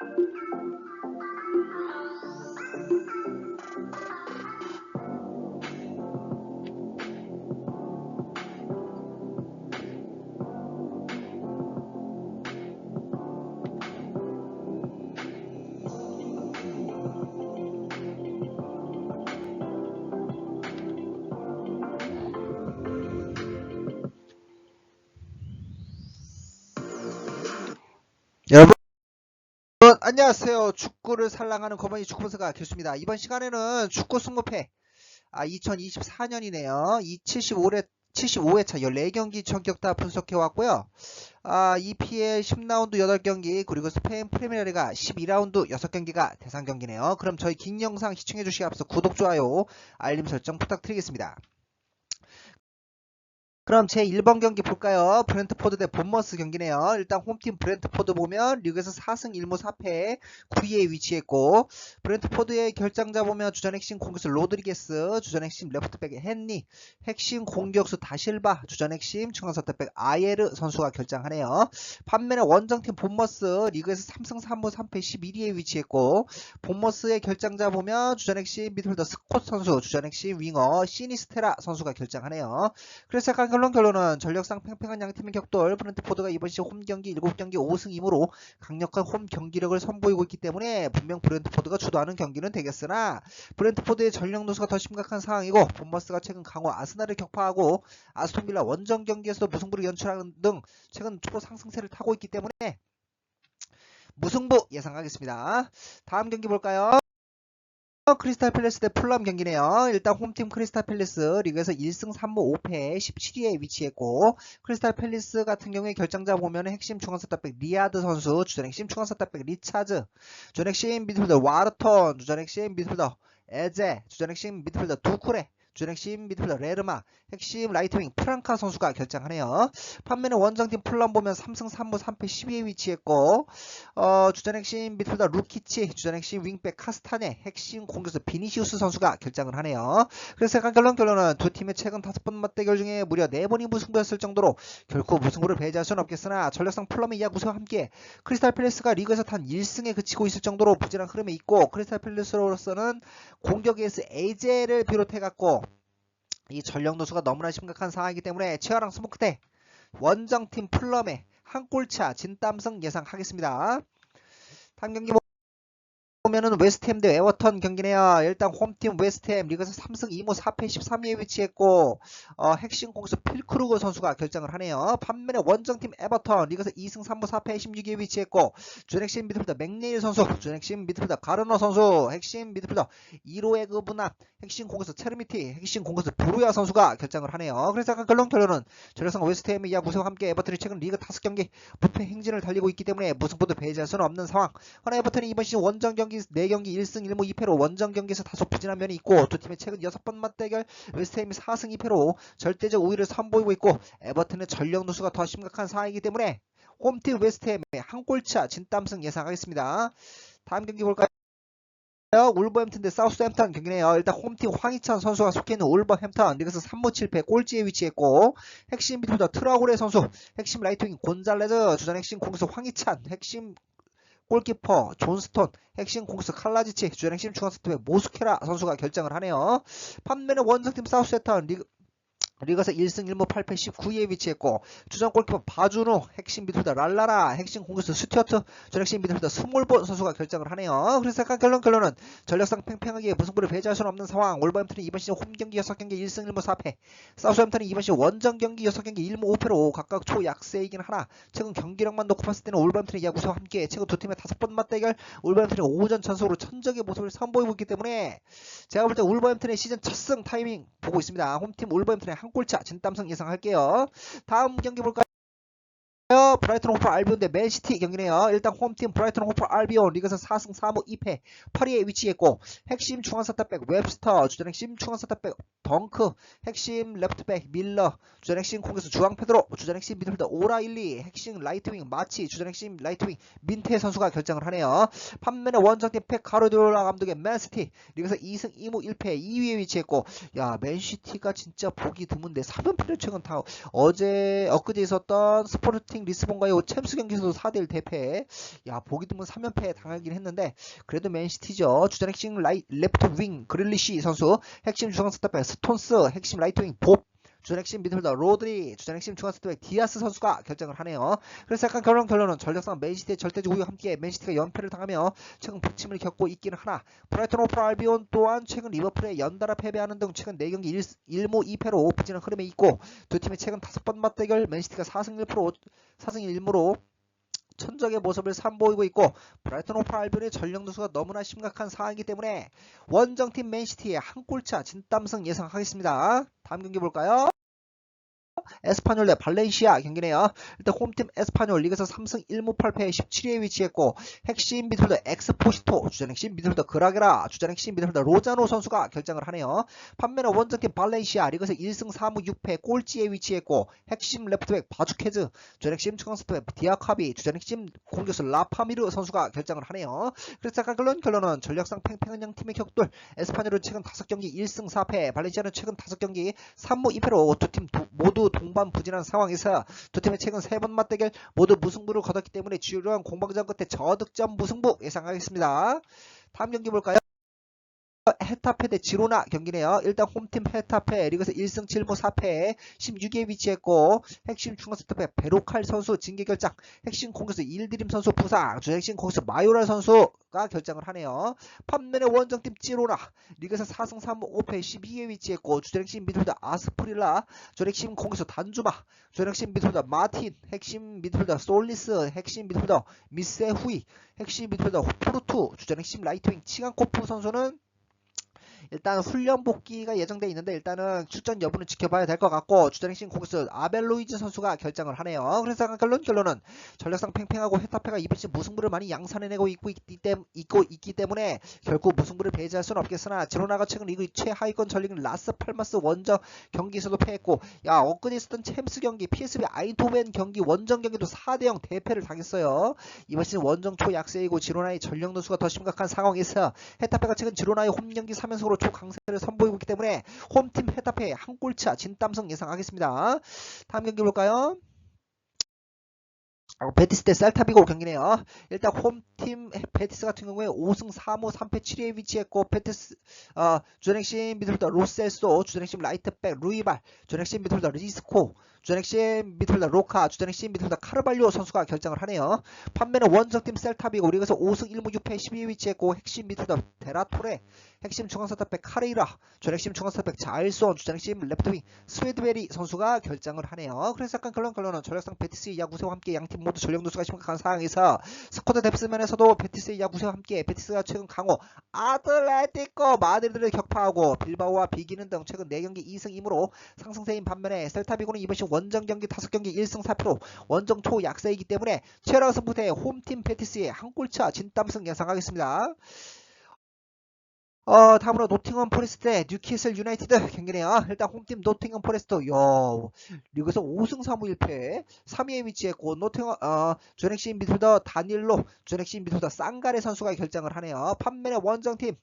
どうぞ。 안녕하세요. 축구를 살랑하는 거머니 축구분석가 교수입니다. 이번 시간에는 축구 승무패 아, 2024년이네요. 이 75회 75회차 14경기 전격다 분석해 왔고요. 아, EPL 10라운드 8경기 그리고 스페인 프리미어리가 12라운드 6경기가 대상 경기네요. 그럼 저희 긴 영상 시청해 주시기 앞서 구독, 좋아요, 알림 설정 부탁드리겠습니다. 그럼 제 1번 경기 볼까요? 브렌트포드 대 본머스 경기네요. 일단 홈팀 브렌트포드 보면 리그에서 4승 1무 4패 9위에 위치했고 브렌트포드의 결장자 보면 주전 핵심 공격수 로드리게스, 주전 핵심 레프트백 헨리, 핵심 공격수 다실바, 주전 핵심 중앙 선택백 아예르 선수가 결장하네요. 반면에 원정팀 본머스 리그에서 3승 3무 3패 11위에 위치했고 본머스의 결장자 보면 주전 핵심 미드필더 스콧 선수, 주전 핵심 윙어 시니스테라 선수가 결장하네요. 그래서 약간 결론 결론은 전력상 팽팽한 양팀의 격돌 브렌트포드가 이번 시즌 홈 경기 7경기 5승 2무로 강력한 홈 경기력을 선보이고 있기 때문에 분명 브렌트포드가 주도하는 경기는 되겠으나 브렌트포드의 전력 누수가 더 심각한 상황이고 본머스가 최근 강호 아스날을 격파하고 아스톤빌라 원정 경기에서도 무승부를 연출하는 등 최근 초보 상승세를 타고 있기 때문에 무승부 예상하겠습니다. 다음 경기 볼까요? 크리스탈 팰리스 대 풀람 경기네요. 일단 홈팀 크리스탈 팰리스 리그에서 1승 3무 5패 17위에 위치했고 크리스탈 팰리스 같은 경우에 결정자 보면 핵심 중앙선택백 리아드 선수, 주전 핵심 중앙선택백 리차즈, 주전 핵심 미드필더 와르턴, 주전 핵심 미드필더 에제, 주전 핵심 미드필더 두쿠레, 주전 핵심 미드필더 레르마, 핵심 라이트윙 프랑카 선수가 결정하네요. 반면에 원정팀 풀람 보면 3승 3무 3패 10위에 위치했고 어, 주전 핵심 미드필더 루키치, 주전 핵심 윙백 카스타네, 핵심 공격수 비니시우스 선수가 결정을 하네요. 그래서 약간 결론 결론은 두 팀의 최근 다섯 번 맞대결 중에 무려 네 번이 무승부였을 정도로 결코 무승부를 배제할 수는 없겠으나 전력상 플럼의 무승와 함께 크리스탈 팰리스가 리그에서 단 1승에 그치고 있을 정도로 부진한 흐름에 있고 크리스탈 팰리스로서는 공격에서 에이제를 비롯해갖고 이 전력 누수가 너무나 심각한 상황이기 때문에 치어랑 스모크 대 원정팀 플럼의 한 골차 진땀승 예상하겠습니다. 다음 경기 보면은 웨스트햄 대 에버턴 경기네요. 일단 홈팀 웨스트햄 리그에서 3승 2무 4패 13위에 위치했고 어, 핵심 공수 필크루그 선수가 결정을 하네요. 반면에 원정팀 에버턴 리그에서 2승 3무 4패 16위에 위치했고 준핵심 미드필더 맥네일 선수, 준핵심 미드필더 가르너 선수, 핵심 미드필더 이로에 그 분합, 핵심 공격수 체르미티, 핵심 공격수 브루야 선수가 결정을 하네요. 그래서 약간 결론 결론은 전력상 웨스트햄의 이하 무승과 함께 에버턴이 최근 리그 5경기 부패 행진을 달리고 있기 때문에 무승부도 배제할 수는 없는 상황. 허나 에버턴이 이번 시즌 원정 경기 4경기 1승 1무 2패로 원정 경기에서 다소 부진한 면이 있고 두 팀의 최근 6번 맞대결 웨스트햄이 4승 2패로 절대적 우위를 선보이고 있고 에버튼의 전력 누수가 더 심각한 상황이기 때문에 홈팀 웨스트햄의 한 골차 진땀승 예상하겠습니다. 다음 경기 볼까요? 울버햄튼 대 사우스햄턴 경기네요. 일단 홈팀 황희찬 선수가 속해 있는 울버햄턴 리그에서 3무 7패 꼴찌에 위치했고 핵심 미드필더 트라우레 선수, 핵심 라이트윙 곤잘레즈, 주전 핵심 공수 황희찬, 핵심 골키퍼 존스톤, 핵심 공수 칼라지치, 주전 핵심 중앙선택 모스케라 선수가 결정을 하네요. 반면에 원정팀 사우스햄턴 리그 리그에서 1승 1무 8패 19위에 위치했고 주전 골키퍼 바주노, 핵심 미드필더 랄라라, 핵심 공격수 스튜어트, 전 핵심 미드필더 스몰본 선수가 결정을 하네요. 그래서 약간 결론 결론은 전력상 팽팽하게 무승부를 배제할 수는 없는 상황. 올버햄튼이 이번 시즌 홈 경기 6경기 1승 1무 4패, 사우스햄튼이 이번 시즌 원정 경기 6경기 1무 5패로 각각 초약세이긴 하나 최근 경기력만 놓고 봤을 때는 올버햄튼의 야구수와 함께 최근 두 팀의 다섯 번 맞대결 올버햄튼이 5전 전속으로 천적의 모습을 선보이고 있기 때문에 제가 볼 때 올버햄튼의 시즌 첫 승 타이밍 보고 있습니다. 홈팀 올버햄튼의 한 골차 진땀승 예상할게요. 다음 경기 볼까요? 브라이튼 호프 알비온 대 맨시티 경기네요. 일단 홈팀 브라이튼 호프 알비온 리그에서 4승 4무 2패 8위에 위치했고 핵심 중앙선택백 웹스터, 주전 핵심 중앙선택백 덩크, 핵심 레프트백 밀러, 주전 핵심 공격수 주앙 페드로, 주전 핵심 미드필더 오라일리, 핵심 라이트윙 마치, 주전 핵심 라이트윙 민테 선수가 결정을 하네요. 반면에 원정팀 팩 가르디올라 감독의 맨시티 리그에서 2승 2무 1패 2위에 위치했고 야 맨시티가 진짜 보기 드문데 3연패를 최근 다 어제 엊그제 있었던 스포르팅 스포팅 리스본과의 챔스 경기에서도 4대1 대패. 야, 보기 드문 3연패 당하긴 했는데 그래도 맨시티죠. 주전 핵심 라이, 레프트 윙 그릴리시 선수, 핵심 중앙 스타백 스톤스, 핵심 라이트 윙 봅, 주전 핵심 미드필더 로드리, 주전 핵심 중앙 스타백 디아스 선수가 결정을 하네요. 그래서 약간 결론 결론은 전력상 맨시티의 절대적 우위와 함께 맨시티가 연패를 당하며 최근 부침을 겪고 있기는 하나 브라이턴 오프 알비온 또한 최근 리버풀에 연달아 패배하는 등 최근 4경기 1, 무 2패로 부진한 흐름에 있고 두 팀의 최근 5번 맞대결 맨시티가 4승 1패로 4승 1무로 천적의 모습을 선보이고 있고 브라이턴 오프 알비온의 전력 누수가 너무나 심각한 상황이기 때문에 원정팀 맨시티의 한 골차 진땀승 예상하겠습니다. 다음 경기 볼까요? 에스파뇰 대 발렌시아 경기네요. 일단 홈팀 에스파뇰 리그에서 3승 1무 8패 17위에 위치했고 핵심 미드필더 엑스포시토, 주전 핵심 미드필더 그라게라, 주전 핵심 미드필더 로자노 선수가 결정을 하네요. 반면에 원정팀 발렌시아 리그에서 1승 4무 6패 꼴찌에 위치했고 핵심 레프트백 바주케즈, 주전 핵심 중앙스트백 디아카비, 주전 핵심 공격수 라파미르 선수가 결정을 하네요. 그래서 약간 결론 결론은 전력상 팽팽한 양 팀의 격돌 에스파뇰은 최근 5경기 1승 4패, 발렌시아는 최근 5경기 3무 2패로 두 팀 모두 동반 부진한 상황에서 두 팀의 최근 세 번 맞대결 모두 무승부를 거뒀기 때문에 주요한 공방전 끝에 저득점 무승부 예상하겠습니다. 다음 경기 볼까요? 헤타페 대 지로나 경기네요. 일단 홈팀 헤타페 리그에서 1승 7무 4패 16위에 위치했고 핵심 중앙스톱백 베로칼 선수 징계 결정 핵심 공격수 일드림 선수 부상 주 핵심 공격수 마요라 선수가 결정을 하네요. 반면에 원정팀 지로나 리그에서 4승 3무 5패 12위에 위치했고 주전 핵심 미드필더 아스프릴라 주 핵심 공격수 단주마 주 핵심 미드필더 마틴 핵심 미드필더 솔리스 핵심 미드필더 미세후이 핵심 미드필더 포르투 주전 핵심 라이트윙 치간코프 선수는 일단 훈련 복귀가 예정돼 있는데 일단은 출전 여부는 지켜봐야 될 것 같고 주전 핵심 공격수 아벨로이즈 선수가 결정을 하네요. 그래서 결론 결론은 전력상 팽팽하고 헤타페가 이번 시즌 무승부를 많이 양산해내고 있고 있기, 있고 있기 때문에 결국 무승부를 배제할 수는 없겠으나 지로나가 최근 리그 최하위권 전력인 라스 팔마스 원정 경기에서도 패했고 야 엊그제 있었던 챔스 경기 PSV 아이토벤 경기 원정 경기도 4대0 대패를 당했어요. 이번 시즌 원정 초약세이고 지로나의 전력 누수가 더 심각한 상황에서 헤타페가 최근 지로나의 홈 경기 3연승으로 초강세를 선보이고 있기 때문에 홈팀 헤타페 한 골차 진땀승 예상하겠습니다. 다음 경기 볼까요? 어, 베티스 대 셀타비고 경기네요. 일단 홈팀 베티스 같은 경우에 5승 3무 3패 7위에 위치했고 베티스 어, 주전핵심 미드필더 로셀소, 주전핵심 라이트백 루이발, 주전핵심 미드필더 리스코, 주전핵심 미드필더 로카, 주전핵심 미드필더 카르발료 선수가 결정을 하네요. 판매는 원정팀 셀타비고 리그에서 5승 1무 6패 12위에 위치했고 핵심 미드필더 데라토레, 핵심 중앙선탑백 카레이라, 주전핵심 중앙선탑백 자일손, 주전핵심 레프트윙 스웨드베리 선수가 결정을 하네요. 그래서 약간 결론 결론은 전력상 베티스의 야구세와 함께 양팀 모두 전력 누수가 심각한 상황에서 스쿼드 뎁스면에서도 베티스의 야구세와 함께 베티스가 최근 강호 아틀레티코 마드리드를 격파하고 빌바오와 비기는 등 최근 4경기 2승 2무로 상승세인 반면에 셀타비고는 이번 시즌 원정 경기 5경기 1승 4패로 원정 초약세이기 때문에 최락 승부대 홈팀 베티스의 한 골차 진땀승 예상하겠습니다. 어, 다음으로 노팅엄 포레스트 대 뉴캐슬 유나이티드 경기네요. 일단 홈팀 노팅엄 포레스트, 요, 리그에서 5승 3무 1패, 3위에 위치했고, 노팅엄, 어, 주넥신 미드필더 다닐로, 주넥신 미드필더 쌍가레 선수가 결정을 하네요. 판매의 원정팀,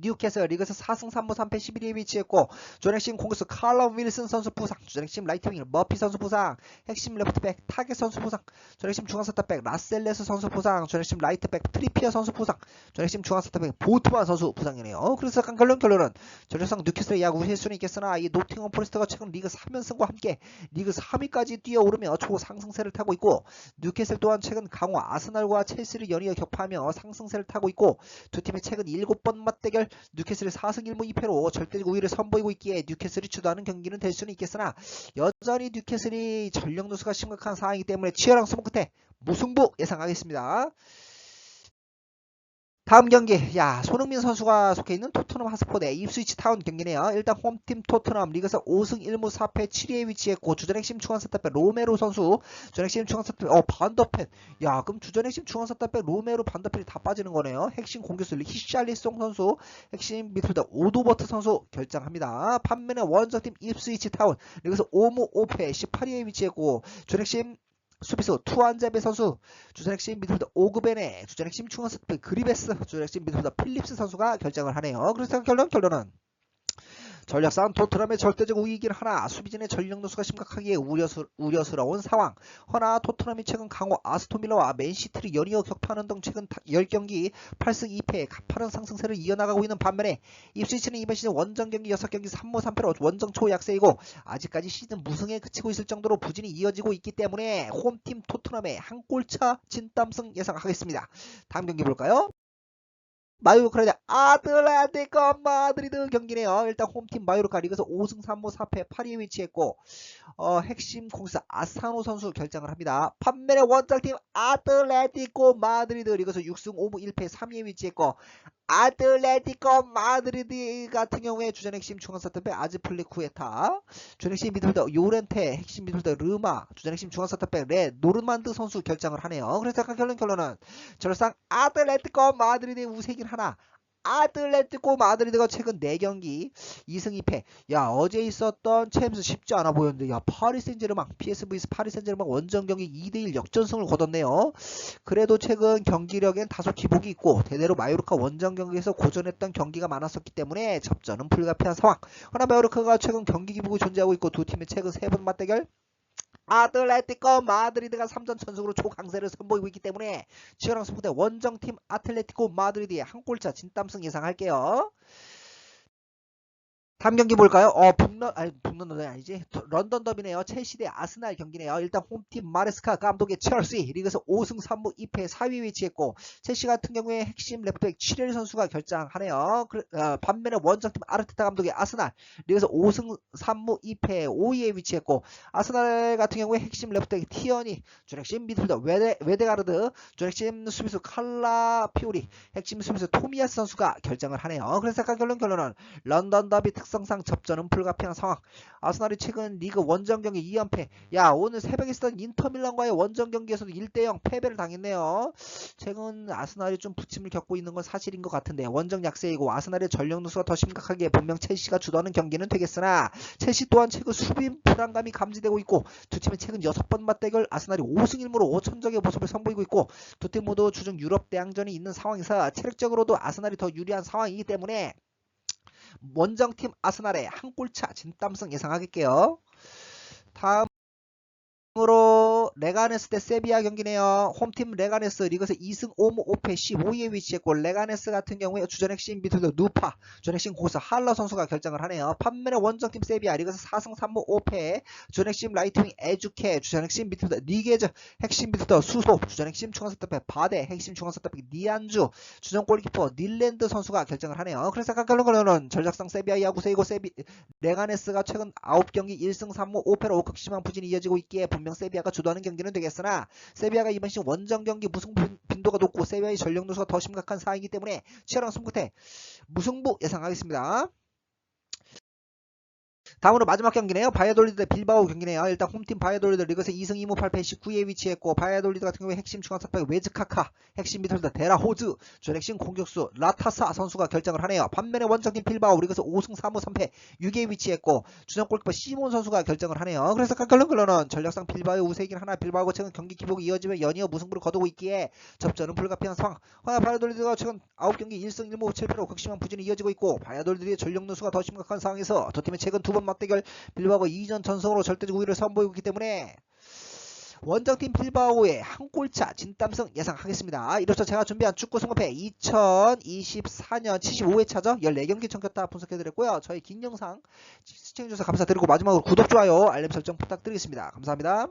뉴캐슬 리그에서 4승 3무 3패 11위에 위치했고 존핵심 공격수 칼럼 윌슨 선수 부상 존핵심 라이트윙 머피 선수 부상 핵심 레프트백 타겟 선수 부상 존핵심 중앙스타백 라셀레스 선수 부상 존핵심 라이트백 트리피어 선수 부상 존핵심 중앙스타백 보트만 선수 부상이네요. 그래서 약간 결론 결론은 전력상 뉴캐슬의 야구 실수는 있겠으나 이 노팅엄 포레스트가 최근 리그 3연승과 함께 리그 3위까지 뛰어오르며 초상승세를 타고 있고 뉴캐슬 또한 최근 강호 아스날과 첼시를 연이어 격파하며 상승세를 타고 있고 두 팀의 최근 7번 맞대결 뉴캐슬이 4승 1무 2패로 절대적 우위를 선보이고 있기에 뉴캐슬이 주도하는 경기는 될 수는 있겠으나 여전히 뉴캐슬이 전력 누수가 심각한 상황이기 때문에 치열한 승부 끝에 무승부 예상하겠습니다. 다음 경기, 야 손흥민 선수가 속해 있는 토트넘 하스포 대 입스위치 타운 경기네요. 일단 홈팀 토트넘 리그에서 5승 1무 4패 7위에 위치했고 주전 핵심 중앙선탑백 로메로 선수, 주전 핵심 중앙선탑백 어 반더펜, 야 그럼 주전 핵심 중앙선탑백 로메로 반더펜이 다 빠지는 거네요. 핵심 공격수 히샬리송 선수, 핵심 미드필더 오도버트 선수 결정합니다. 판면에 원정팀 입스위치 타운 리그에서 5무 5패 18위에 위치했고 주전 핵심 수비수 투안제베 선수, 주전 핵심 미드필더 오그베네, 주전 핵심 중앙스트 그리베스, 주전 핵심 미드필더 필립스 선수가 결정을 하네요. 그래서 결론 결론은 전략상 토트넘의 절대적 우위이긴 하나 수비진의 전력 누수가 심각하기에 우려스, 우려스러운 상황. 허나 토트넘이 최근 강호 아스토밀러와 맨시티를 연이어 격파하는 등 최근 10경기 8승 2패 가파른 상승세를 이어나가고 있는 반면에 입스위치는 이번 시즌 원정 경기 6경기 3무 3패로 원정 초약세이고 아직까지 시즌 무승에 그치고 있을 정도로 부진이 이어지고 있기 때문에 홈팀 토트넘의 한 골차 진땀승 예상하겠습니다. 다음 경기 볼까요? 마요르카 대 아틀레티코 마드리드 경기네요. 일단 홈팀 마요르카 리그에서 5승 3무 4패 8위에 위치했고 어, 핵심 공사 아사노 선수 결정을 합니다. 판매의 원정팀 아틀레티코 마드리드 리그에서 6승 5무 1패 3위에 위치했고 아틀레티코 마드리드 같은 경우에 주전 핵심 중앙 사탑백 아즈플리쿠에타 주전 핵심 미드필더 요렌테 핵심 미드필더 르마 주전 핵심 중앙 사탑백 레 노르만드 선수 결정을 하네요. 그래서 결론 결론은 전상 아틀레티코 마드리드의 우세긴 하나 아틀레티코 마드리드가 최근 4경기 2승 2패. 야 어제 있었던 챔스 쉽지 않아 보였는데 야 파리 생제르맹 PSV에서 파리 생제르맹 원정 경기 2대1 역전승을 거뒀네요. 그래도 최근 경기력엔 다소 기복이 있고 대대로 마요르카 원정 경기에서 고전했던 경기가 많았었기 때문에 접전은 불가피한 상황. 허나 마요르카가 최근 경기 기복이 존재하고 있고 두 팀의 최근 세번 맞대결 아틀레티코 마드리드가 3전 전승으로 초강세를 선보이고 있기 때문에 치열한 승부대 원정팀 아틀레티코 마드리드의 한 골차 진땀승 예상할게요. 다음 경기 볼까요? 어, 북런, 아니, 북런던이 아니지. 더- 런던 더비네요. 첼시 대 아스날 경기네요. 일단 홈팀 마레스카 감독의 첼시 리그에서 5승 3무 2패 4위 위치했고 첼시 같은 경우에 핵심 레프트백 7일 선수가 결장하네요. 그, 어, 반면에 원정팀 아르테타 감독의 아스날 리그에서 5승 3무 2패 5위에 위치했고 아스날 같은 경우에 핵심 레프트백 티언이 주핵심 미드필더 웨데, 웨데가르드 주핵심 수비수 칼라 피오리 핵심 수비수 토미야스 선수가 결정을 하네요. 그래서 결론 결론은 런던 더비 특성 상 접전은 불가피한 상황. 아스날이 최근 리그 원정 경기 2연패. 야 오늘 새벽에 있었던 인터밀란과의 원정 경기에서도 1대0 패배를 당했네요. 최근 아스날이 좀 부침을 겪고 있는 건 사실인 것 같은데 원정 약세이고 아스날의 전력 누수가 더 심각하기에 분명 첼시가 주도하는 경기는 되겠으나 첼시 또한 최근 수비 불안감이 감지되고 있고 두 팀의 최근 6번 맞대결 아스날이 5승 1무로 5천적의 모습을 선보이고 있고 두 팀 모두 주중 유럽 대항전이 있는 상황에서 체력적으로도 아스날이 더 유리한 상황이기 때문에 원정팀 아스날의 한 골차 진땀승 예상하겠게요. 다음으로 레가네스 대 세비야 경기네요. 홈팀 레가네스 리그에서 2승 5무 5패 15위에 위치했고 레가네스 같은 경우에 주전 핵심 미드필더 누파, 주전 핵심 고수 할러 선수가 결정을 하네요. 반면에 원정팀 세비야 리그에서 4승 3무 5패 주전 핵심 라이트윙 에주케, 주전 핵심 미드필더 리게즈, 핵심 미드필더 수소, 주전 핵심 중앙선택백 바데, 핵심 중앙선택백 니안주, 주전 골키퍼 닐랜드 선수가 결정을 하네요. 그래서 결론은 전략상 세비야 야구세이고 세비 레가네스가 최근 9경기 1승 3무 5패로 극심한 부진이 이어지고 있기에 분명 세비야가 주도하는 경기는 되겠으나 세비야가 이번 시즌 원정 경기 무승 빈- 빈도가 높고 세비야의 전력 누수가 더 심각한 상황이기 때문에 치열한 승부 끝에 무승부 예상하겠습니다. 다음으로 마지막 경기네요. 바이아돌리드 대 빌바오 경기네요. 일단 홈팀 바이아돌리드 리그에서 2승 2무 8패 19위에 위치했고 바이아돌리드 같은 경우에 핵심 중앙사패 웨즈카카, 핵심 미들더 데라 호즈, 전 핵심 공격수 라타사 선수가 결정을 하네요. 반면에 원정팀 빌바오 리그에서 5승 3무 3패 6위에 위치했고 주전 골키퍼 시몬 선수가 결정을 하네요. 그래서 깎을런글러는 전략상 빌바오의 우세이긴 하나 빌바오가 최근 경기 기복이 이어지며 연이어 무승부를 거두고 있기에 접전은 불가피한 상황. 허나 바이아돌리드가 최근 9경기 1승 1무 7패로 극심한 부진이 이어지고 있고 바이아돌리드의 전력 누수가 더 심각한 상황에서 두 팀의 최근 두번 맞대결 빌바오가 2전 전승으로 절대적 우위를 선보이고 있기 때문에 원정팀 빌바오의 한 골차 진땀승 예상하겠습니다. 이로써 제가 준비한 축구 승부패 2024년 75회차죠. 14경기 청겼다 분석해드렸고요. 저희 긴 영상 시청해주셔서 감사드리고 마지막으로 구독, 좋아요, 알림 설정 부탁드리겠습니다. 감사합니다.